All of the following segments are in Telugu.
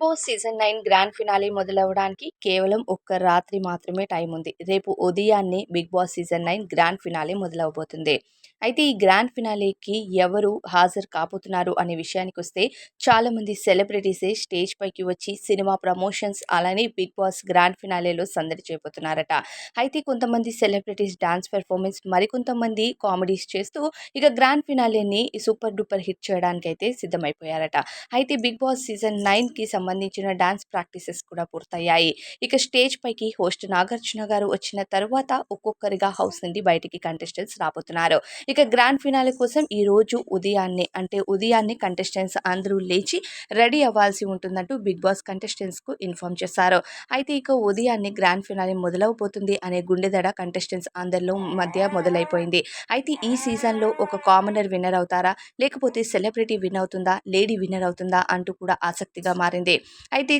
Bigg Boss season nine grand finale మొదలవడానికి కేవలం ఒక్క రాత్రి మాత్రమే టైం ఉంది రేపు ఉదయాన్నే Bigg Boss season nine grand finale మొదలవబోతుంది అయితే ఈ గ్రాండ్ ఫినాలేకి ఎవరు హాజరు కాబోతున్నారు అనే విషయానికి వస్తే చాలామంది సెలబ్రిటీసే స్టేజ్ పైకి వచ్చి సినిమా ప్రమోషన్స్ అలానే బిగ్ బాస్ గ్రాండ్ ఫినాలేలో సందడి చేయబోతున్నారట. అయితే కొంతమంది సెలబ్రిటీస్ డాన్స్ పెర్ఫార్మెన్స్ మరికొంతమంది కామెడీస్ చేస్తూ ఇక గ్రాండ్ ఫినాలేని సూపర్ డూపర్ హిట్ చేయడానికి అయితే సిద్ధమైపోయారట. అయితే బిగ్ బాస్ సీజన్ నైన్కి సంబంధించిన డాన్స్ ప్రాక్టీసెస్ కూడా పూర్తయ్యాయి. ఇక స్టేజ్ పైకి హోస్ట్ నాగార్జున గారు వచ్చిన తర్వాత ఒక్కొక్కరిగా హౌస్ నుండి బయటికి కంటెస్టెంట్స్ రాబోతున్నారు. ఇక గ్రాండ్ ఫినాలే కోసం ఈ రోజు ఉదయాన్నే అంటే ఉదయాన్నే కంటెస్టెంట్స్ అందరూ లేచి రెడీ అవ్వాల్సి ఉంటుందంటూ బిగ్ బాస్ కంటెస్టెంట్స్కు ఇన్ఫామ్ చేశారు. అయితే ఇక ఉదయాన్నే గ్రాండ్ ఫినాలే మొదలవబోతుంది అనే గుండెదడ కంటెస్టెంట్స్ అందరిలో మధ్య మొదలైపోయింది. అయితే ఈ సీజన్లో ఒక కామనర్ విన్నర్ అవుతారా? లేకపోతే సెలబ్రిటీ విన్ అవుతుందా? లేడీ విన్నర్ అవుతుందా? అంటూ కూడా ఆసక్తిగా మారింది. అయితే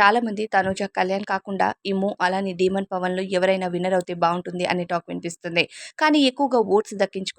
చాలామంది తనుజ కళ్యాణ్ కాకుండా ఇమ్ము అలానే డీమన్ పవన్లో ఎవరైనా విన్నర్ అవుతే బాగుంటుంది అనే టాక్ వినిపిస్తుంది. కానీ ఎక్కువగా ఓట్స్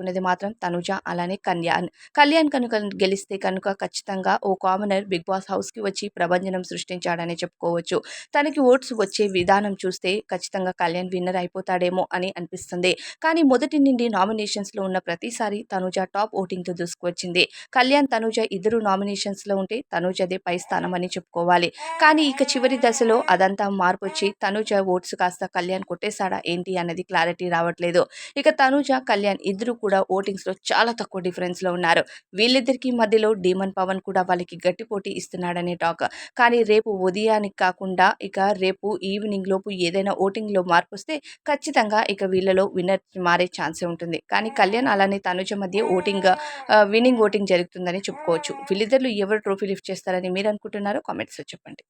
దక్కించుకున్నది మాత్రం తనుజ అలానే కళ్యాణ్ కళ్యాణ్ కనుక గెలిస్తే కనుక ఖచ్చితంగా ఓ కామనర్ బిగ్ బాస్ హౌస్కి వచ్చి ప్రభంజనం సృష్టించాడని చెప్పుకోవచ్చు. తనకి ఓట్స్ వచ్చే విధానం చూస్తే ఖచ్చితంగా కళ్యాణ్ విన్నర్ అయిపోతాడేమో అని అనిపిస్తుంది. కానీ మొదటి నుండి నామినేషన్స్లో ఉన్న ప్రతిసారి తనుజ టాప్ ఓటింగ్తో దూసుకువచ్చింది. కళ్యాణ్ తనుజ ఇద్దరు నామినేషన్స్లో ఉంటే తనుజదే పై స్థానం అని చెప్పుకోవాలి. కానీ ఇక చివరి దశలో అదంతా మార్పు వచ్చి తనుజ ఓట్స్ కాస్త కళ్యాణ్ కొట్టేశాడా ఏంటి అన్నది క్లారిటీ రావట్లేదు. ఇక తనుజ కళ్యాణ్ ఇద్దరు కూడా ఓటింగ్స్లో చాలా తక్కువ డిఫరెన్స్లో ఉన్నారు. వీళ్ళిద్దరికీ మధ్యలో డీమన్ పవన్ కూడా వాళ్ళకి గట్టి పోటీ ఇస్తున్నాడనే టాక్. కానీ రేపు ఉదయానికి కాకుండా ఇక రేపు ఈవినింగ్ లోపు ఏదైనా ఓటింగ్లో మార్పు వస్తే ఖచ్చితంగా ఇక వీళ్ళలో విన్నర్ మారే ఛాన్సే ఉంటుంది. కానీ కళ్యాణ్ అలానే తనుజ మధ్య ఓటింగ్ విన్నింగ్ ఓటింగ్ జరుగుతుందని చెప్పుకోవచ్చు. వీళ్ళిద్దరు ఎవరు ట్రోఫీ లిఫ్ట్ చేస్తారని మీరు అనుకుంటున్నారో కామెంట్స్లో చెప్పండి.